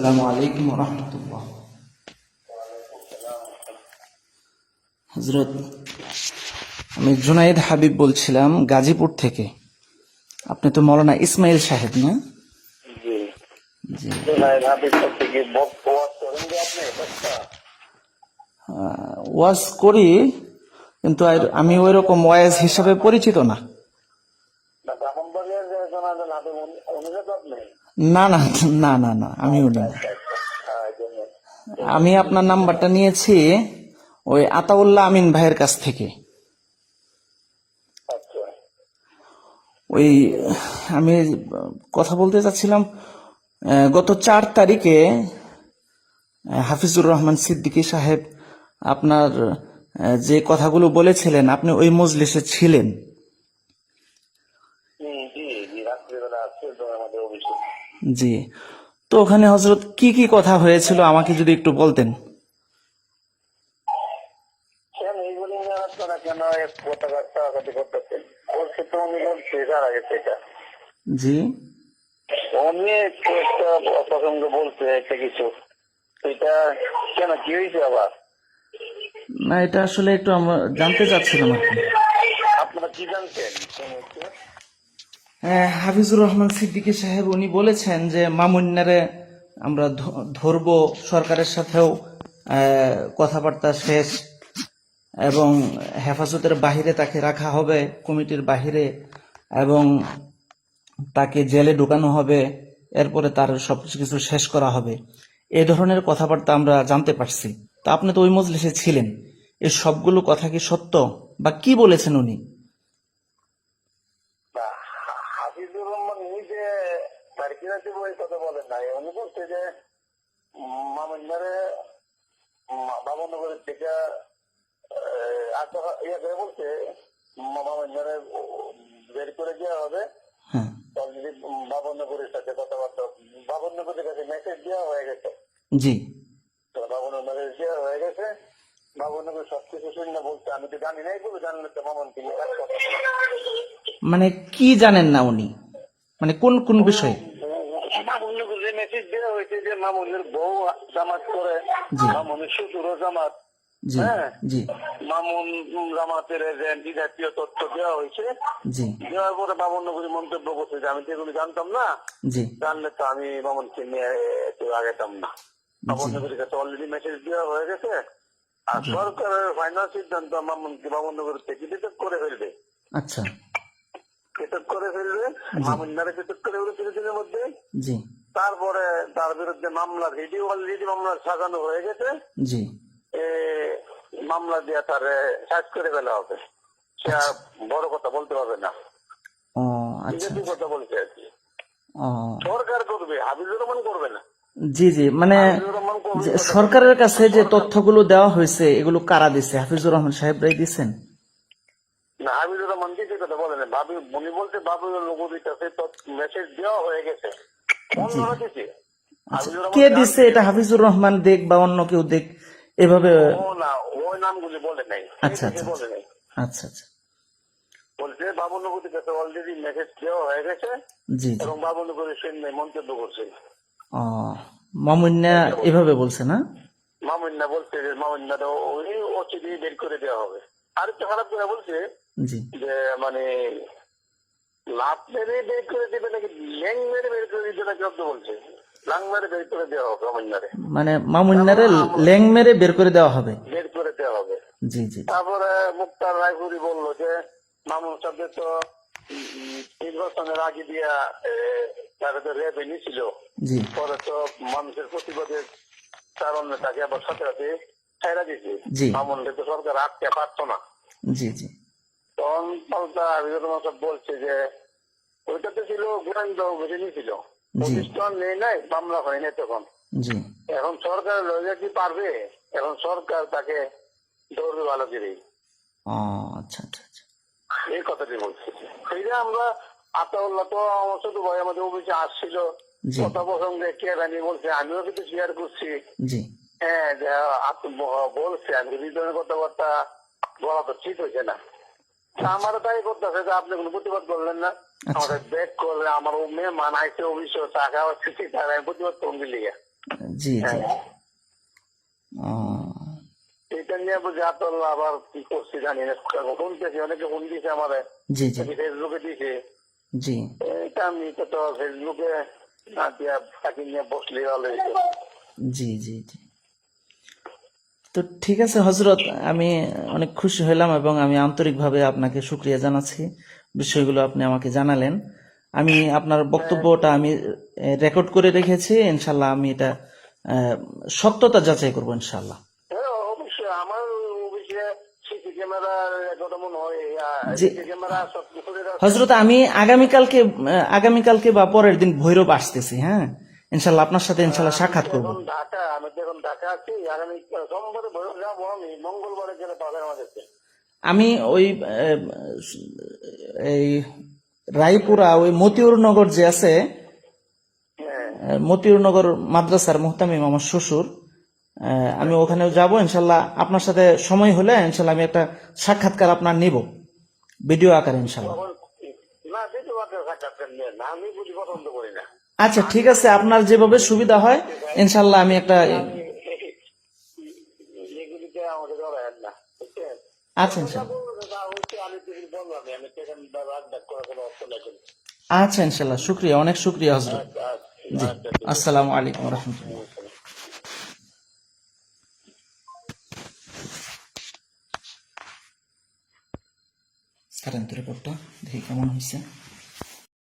আসসালামু আলাইকুম রহমতুল্লাহ। হজরত আমি জুনাইদ হাবিব বলছিলাম গাজীপুর থেকে। আপনি তো মৌলানা ইসমাইল সাহেব না? ওয়াজ করি কিন্তু আমি ওই রকম ওয়াজ হিসাবে পরিচিত না না ব্রাহ্মণবাড়িয়ার যে জুনাইদ হাবিব উনি- উনি তো না না না না না আমি উনি। আমি আপনার নাম্বারটা নিয়েছি ওই আতাউল্লাহ আমিন ভাইয়ের কাছ থেকে। আচ্ছা। ওই আমি কথা বলতে চাচ্ছিলাম গত চার তারিখে হাফিজুর রহমান সিদ্দিকী সাহেব আপনার যে কথাগুলো বলেছিলেন আপনি ওই মজলিসে ছিলেন জি জি জি রাত্রিবেলা আসছে তো আমাদের অফিসে জি। তো ওখানে হজরত কি কি কথা হয়েছিল আমাকে যদি একটু বলতেন? জি। উনি একটু বলছে একটা কিছু। সেটা কেন কি হয়েছে আবার? না এটা আসলে একটু আমরা জানতে চাচ্ছিলাম আর কি। আপনারা কি জানতেন? হাফিজুর রহমান সিদ্দিকী সাহেব, উনি বলেছেন যে মামুন্নারে আমরা ধরবো সরকারের সাথেও কথাবার্তা শেষ এবং হেফাজতের বাহিরে তাকে রাখা হবে, কমিটির বাহিরে এবং তাকে জেলে ঢুকানো হবে, এরপরে তার সব কিছু শেষ করা হবে। এ ধরনের কথাবার্তা আমরা জানতে পারছি। তা আপনি তো ওই মজলিসে ছিলেন। এই সবগুলো কথা কি সত্য বা কি বলেছেন উনি না, হা- হাফিজুর রহমান নিজে সার্কিরাতে বই কথা বলেন নাই বলছে যে মামুন্নারে বাবনগরের থেকে ইয়ে করে বলছে মামুন্নারে বের করে দেওয়া হবে। হ্যাঁ। অলরেডি বাবনগরের সাথে কথাবার্তা বাবনগরের কাছে মেসেজ দেওয়া হয়ে গেছে। জি। তো বাবনগরের দেওয়া হয়ে গেছে। বাবনগর সবকিছু শুনে বলছে আমি তো জানি না এগুলো তো। মানে কি জানেন না উনি? মানে কোন কোন বিষয়ে? মামুনের যে মেসেজ দেওয়া হয়েছে যে মামুনের বউ জামাত করে। মামুনের শ্বশুরও জামাত হ্যাঁ। মামুন জামাতের এজেন্ট জাতীয় তথ্য দেওয়া হয়েছে। দেওয়ার পরে মামুন নগরী মন্তব্য করছে যে আমি তো এগুলো জানতাম না জানলে তো আমি মামুনকে নিয়ে একটু আগেতাম না। মামুন নগরীর কাছে অলরেডি মেসেজ দেওয়া হয়ে গেছে। আর সরকারের ফাইনাল সিদ্ধান্ত মামুনকে মামুন নগর থেকে ডিটেক্ট করে ফেলবে। আচ্ছা। ডিটেক্ট করে ফেলবে মামুনারে ডিটেক্ট করে ফেলবে কিছুদিনের মধ্যে। জি। তারপরে তার বিরুদ্ধে মামলা ভিডিও অলরেডি মামলা সাজানো হয়ে গেছে। জি। মামলা দিয়ে তার সাজ করে ফেলা হবে। সে বড় কথা বলতে পারবে না। ও আচ্ছা বিজেপি কথা বলছে আর কি। ও। সরকার করবে হাবিজুর রহমান করবে না। জি জি মানে সরকারের কাছে যে তথ্যগুলো দেওয়া হয়েছে এগুলো কারা দিছে? হাফিজুর রহমান সাহেবরাই দিছেন? না রহমান কথা বলে না। ভাবি উনি নগরীর কাছে মেসেজ দেওয়া হয়ে গেছে। অন্যরা দিছে। কে এটা হাফিজুর রহমান দেখ বা অন্য কেউ দেখ এভাবে ও না ওই নামগুলি বলে নাই। আচ্ছা, আচ্ছা। আচ্ছা আচ্ছা। বলছে বাবুনগরীর কাছে অলরেডি মেসেজ দেওয়া হয়ে গেছে। জি এবং বাবুনগরের সৈন্য মন্তব্য করছে। ও মামুন্না এভাবে বলছে না? মামুন্না বলছে যে মামুন্না তো ওই ওচিডি বের করে দেওয়া হবে। আর একটু খারাপ করে বলছে যে মানে লাভ মেরে বের করে দেবে নাকি ল্যাং মেরে বের করে দিতে নাকি শব্দ বলছে? লাং মেরে বের করে দেওয়া হবে মামুন্নারে। মানে মামুন্নারে ল্যাং মেরে বের করে দেওয়া হবে। বের করে দেওয়া হবে। জি জি। তারপরে মুক্তার রায়পুরি বলল যে মামুন সাহেব তো নির্বাচনের আগে দিয়া তারা তো রেবে ছিল জি। পরে তো মানুষের প্রতিবাদের কারণে তাকে আবার সাথে সাথে ছাইরা দিয়েছে। মামুনকে তো সরকার আটকে পারতো না। জি জি। তখন পাল্টা হাবিবুর রহমান সাহেব বলছে যে ওইটাতে ছিল গোয়েন্দা অভিযানী ছিল। প্রতিষ্ঠান নেই নাই মামলা হয় নাই তখন এখন সরকার লয়ে কি পারবে? এখন সরকার তাকে ধরবে ভালো করেই। ও আচ্ছা আচ্ছা আচ্ছা। এই কথাটি বলছি। সেইটা আমরা আতাউল্লাহ তো আমার ছোট ভাই আমাদের অফিসে আসছিল। কথা প্রসঙ্গে কে জানি বলছে আমিও কিন্তু শেয়ার করছি। হ্যাঁ বলছে আমি হৃদয়ের কথাবার্তা বলা তো ঠিক হয়েছে না। তা আমারও তাই করতেছে যে আপনি কোনো প্রতিবাদ করলেন না। আচ্ছা। আমাদের ব্যাক করলে আমার ও মেয়ে মানাইছে টাকা প্রতিবাদ করুন জি জি। হ্যাঁ। এটা নিয়ে বুঝে আবার কি করছি জানি না। অনেকে ফোন দিয়েছে আমার। জি জি। ফেসবুকে দিয়েছে। জি। এটা আমি তো ফেসবুকে না দিয়া তাকে নিয়ে বসলে ভালো জি জি জি। তো ঠিক আছে হজরত আমি অনেক খুশি হলাম এবং আমি আন্তরিকভাবে আপনাকে শুক্রিয়া জানাচ্ছি। বিষয়গুলো আপনি আমাকে জানালেন। আমি আপনার বক্তব্যটা আমি রেকর্ড করে রেখেছি। ইনশাল্লাহ আমি এটা সত্যতা যাচাই করব ইনশাল্লাহ মনে হয় হজরত আমি আগামীকালকে আগামীকালকে বা পরের দিন ভৈরব আসতেছি হ্যাঁ? ইনশাল্লাহ আপনার সাথে ইনশাল্লাহ সাক্ষাৎ করব। ঢাকা আমি তো ঢাকা আছি আগামী সোমবারে ভৈরব যাব আমি মঙ্গলবারে গেলে পাবেন আমাদেরকে আমি ওই এই রায়পুরা ওই মতিউর নগর যে আছে হ্যাঁ। আহ, মতিউর নগর মাদ্রাসার মোহতামিম আমার শ্বশুর আহ, আমি ওখানেও যাব ইনশাল্লাহ আপনার সাথে সময় হলে ইনশাল্লাহ আমি একটা সাক্ষাৎকার আপনার নিব ভিডিও আকারে ইনশাল্লাহ তখন না সেটা বাদ দিয়ে সাক্ষাৎকার নিয়ে না আমি বুঝি পছন্দ করি না আচ্ছা ঠিক আছে আপনার যেভাবে সুবিধা হয় ইনশাল্লাহ আমি একটা আচ্ছা ইনশাল্লাহ। আচ্ছা ইনশাল্লাহ শুক্রিয়া অনেক শুক্রিয়া হজরত। জি আসসালামু আলাইকুম রহমতুল্লাহ। কারেন্ট দেখি কেমন হয়েছে।